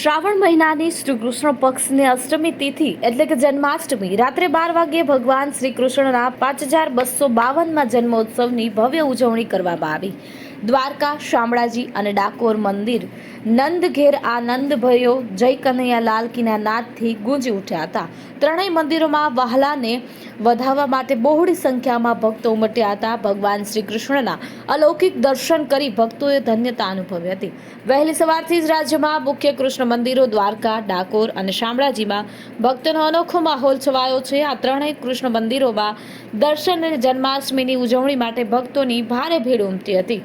શ્રાવણ મહિનાની શ્રી કૃષ્ણ પક્ષની અષ્ટમી તિથિ એટલે કે જન્માષ્ટમી, રાત્રે બાર વાગ્યે ભગવાન શ્રી કૃષ્ણના પાંચ હજાર બસો બાવનમાં જન્મોત્સવની ભવ્ય ઉજવણી કરવામાં આવી. દ્વારકા, શામળાજી અને ડાકોર મંદિર નંદ ઘેર આનંદ ભયો જય કનૈયા લાલ કીના નાદથી ગુંજી ઉઠ્યા હતા. ત્રણેય મંદિરોમાં વહાલાને વધાવવા માટે બહોળી સંખ્યામાં ભક્તો ઉમટ્યા હતા. ભગવાન શ્રી કૃષ્ણના અલૌકિક દર્શન કરી ભક્તોએ ધન્યતા અનુભવી હતી. વહેલી સવારથી જ રાજ્યમાં મુખ્ય કૃષ્ણ મંદિરો, દ્વારકા, ડાકોર અને શામળાજીમાં ભક્તોનો અનોખો માહોલ છવાયો છે. આ ત્રણેય કૃષ્ણ મંદિરોમાં દર્શન અને જન્માષ્ટમીની ઉજવણી માટે ભક્તોની ભારે ભીડ ઉમટી હતી.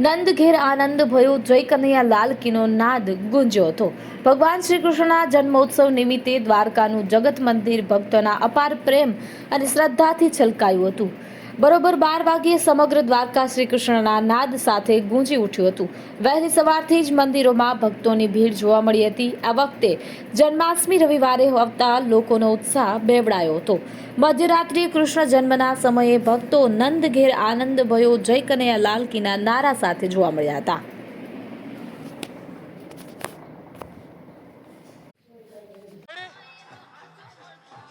નંદ ઘેર આનંદ ભયો જય કનૈયા લાલ કીનો નાદ ગુંજ્યો હતો. ભગવાન શ્રી કૃષ્ણના જન્મોત્સવ નિમિત્તે દ્વારકાનું જગત મંદિર ભક્તોના અપાર પ્રેમ અને શ્રદ્ધાથી છલકાયું હતું. બરોબર બાર વાગ્યે સમગ્ર દ્વારકા શ્રી કૃષ્ણના નાદ સાથે ગુંજી ઉઠ્યું હતું. વહેલી સવારથી જ મંદિરોમાં ભક્તોની ભીડ જોવા મળી હતી. આ વખતે જન્માષ્ટમી રવિવારે આવતા લોકોનો ઉત્સાહ બેવડાયો હતો. મધ્યરાત્રિએ કૃષ્ણ જન્મના સમયે ભક્તો નંદ ઘેર આનંદ ભયો જય કનૈયા લાલ કીના નારા સાથે જોવા મળ્યા હતા.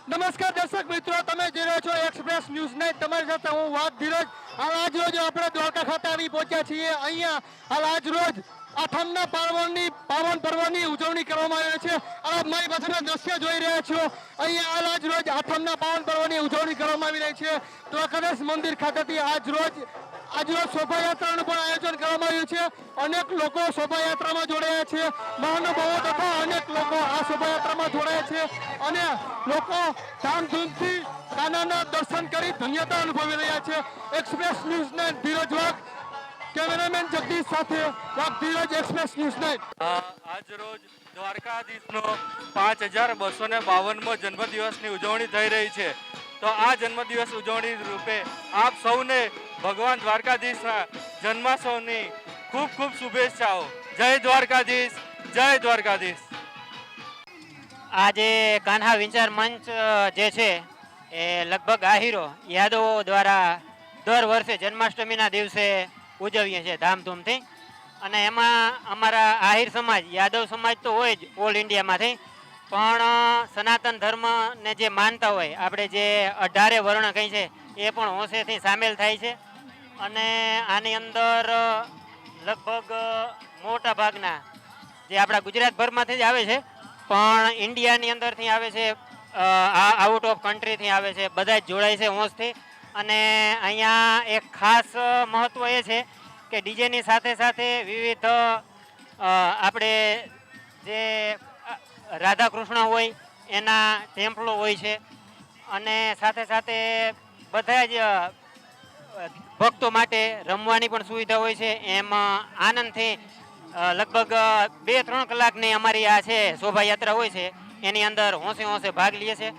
નમસ્કાર દર્શક મિત્રો, તમે જોઈ રહ્યા છો એક્સપ્રેસ ન્યૂઝ ને તમારી સાથે હું વાત ધીરજ. હાલ આજ રોજ આપણે દ્વારકા ખાતે આવી પહોંચ્યા છીએ. અહીંયા હાલ આજ રોજ આઠમના પાવનની પાવન પર્વની ઉજવણી કરવામાં આવે છે. આ મારી પાસેના દ્રશ્ય જોઈ રહ્યા છો. અહીંયા આજ રોજ આઠમના પાવન પર્વની ઉજવણી કરવામાં આવી રહી છે. દ્વારકાધીશ મંદિર ખાતેથી આજ રોજ આજરોજ શોભાયાત્રાનું પણ આયોજન કરવામાં આવ્યું છે. અનેક લોકો શોભાયાત્રામાં જોડાયા છે. મહાનુભાવો તથા અનેક લોકો આ શોભાયાત્રામાં જોડાયા છે. અને લોકો ધામધૂમથી કાનાના દર્શન કરી ધન્યતા અનુભવી રહ્યા છે. એક્સપ્રેસ ન્યૂઝને ધીરજ વાઘ કેમેરામેન જગદીશ સાથે ધીરજ એક્સપ્રેસ ન્યૂઝને આજ રોજ દ્વારકાધીશનો પાંચ હજાર બસો ને બાવનમો જન્મદિવસની ઉજવણી થઈ રહી છે. તો આ જન્મદિવસ ઉજવણી રૂપે આપ સૌને ભગવાન દ્વારકાધીશના જન્મોત્સવની ખૂબ ખૂબ શુભેચ્છાઓ. જય દ્વારકાધીશ જય દ્વારકાધીશ. આજે કાન્હા વિચાર મંચ જે છે એ લગભગ આહીરો યાદવો દ્વારા દર વર્ષે જન્માષ્ટમીના દિવસે ઉજવીએ છીએ ધામધૂમથી. અને એમાં અમારા આહિર સમાજ, યાદવ સમાજ તો હોય જ ઓલ ઇન્ડિયામાંથી. પણ સનાતન ધર્મને જે માનતા હોય, આપણે જે અઢારે વર્ણ કહી છે, એ પણ હોંશેથી સામેલ થાય છે. અને આની અંદર લગભગ મોટા ભાગના જે આપણા ગુજરાતભરમાંથી જ આવે છે, પણ ઇન્ડિયાની અંદરથી આવે છે આઉટ ઓફ કન્ટ્રીથી આવે છે, બધા જ જોડાય છે હોંશથી. અને અહીંયા એક ખાસ મહત્વ એ છે કે ડીજેની સાથે સાથે વિવિધ આપણે જે રાધા કૃષ્ણ હોય, એના ટેમ્પલો હોય છે. અને સાથે સાથે બધા જ ભક્તો માટે રમવાની પણ સુવિધા હોય છે. એમ આનંદથી લગભગ બે ત્રણ કલાકની અમારી આ છે શોભાયાત્રા હોય છે. એની અંદર હોંશે હોંશે ભાગ લે છે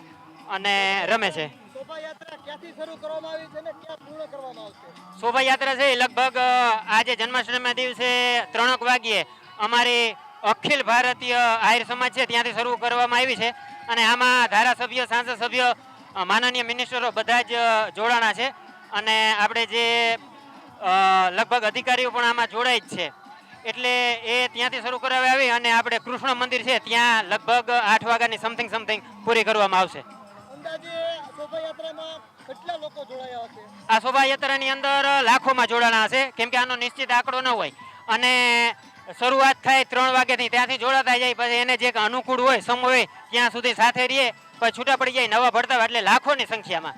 અને રમે છે. શોભાયાત્રા છે લગભગ આજે જન્માષ્ટમીના દિવસે ત્રણક વાગ્યે અમારી અખિલ ભારતીય આહિર સમાજ છે ત્યાંથી શરૂ કરવામાં આવી છે અને આમાં ધારાસભ્ય, સાંસદ સભ્ય માનનીય મિનિસ્ટરો બધા જ જોડાણા છે અને આપણે જે લગભગ અધિકારીઓ પણ આમાં જોડાય જ છે. એટલે એ ત્યાંથી શરૂ કરાવી આવી અને આપણે કૃષ્ણ મંદિર છે ત્યાં લગભગ આઠ વાગ્યાની સમથિંગ સમથિંગ પૂરી કરવામાં આવશે. શોભાયાત્રામાં કેટલા લોકો જોડાયા આ શોભાયાત્રાની અંદર લાખોમાં જોડાણા હશે, કેમ કે આનો નિશ્ચિત આંકડો ન હોય. અને શરૂઆત થાય ત્રણ વાગ્યાથી, ત્યાંથી જોડાતા જાય, પછી એને જે અનુકૂળ હોય, સમય હોય, ત્યાં સુધી સાથે રહીએ, પછી છૂટા પડી જાય, નવા ભરતા એટલે લાખોની સંખ્યામાં.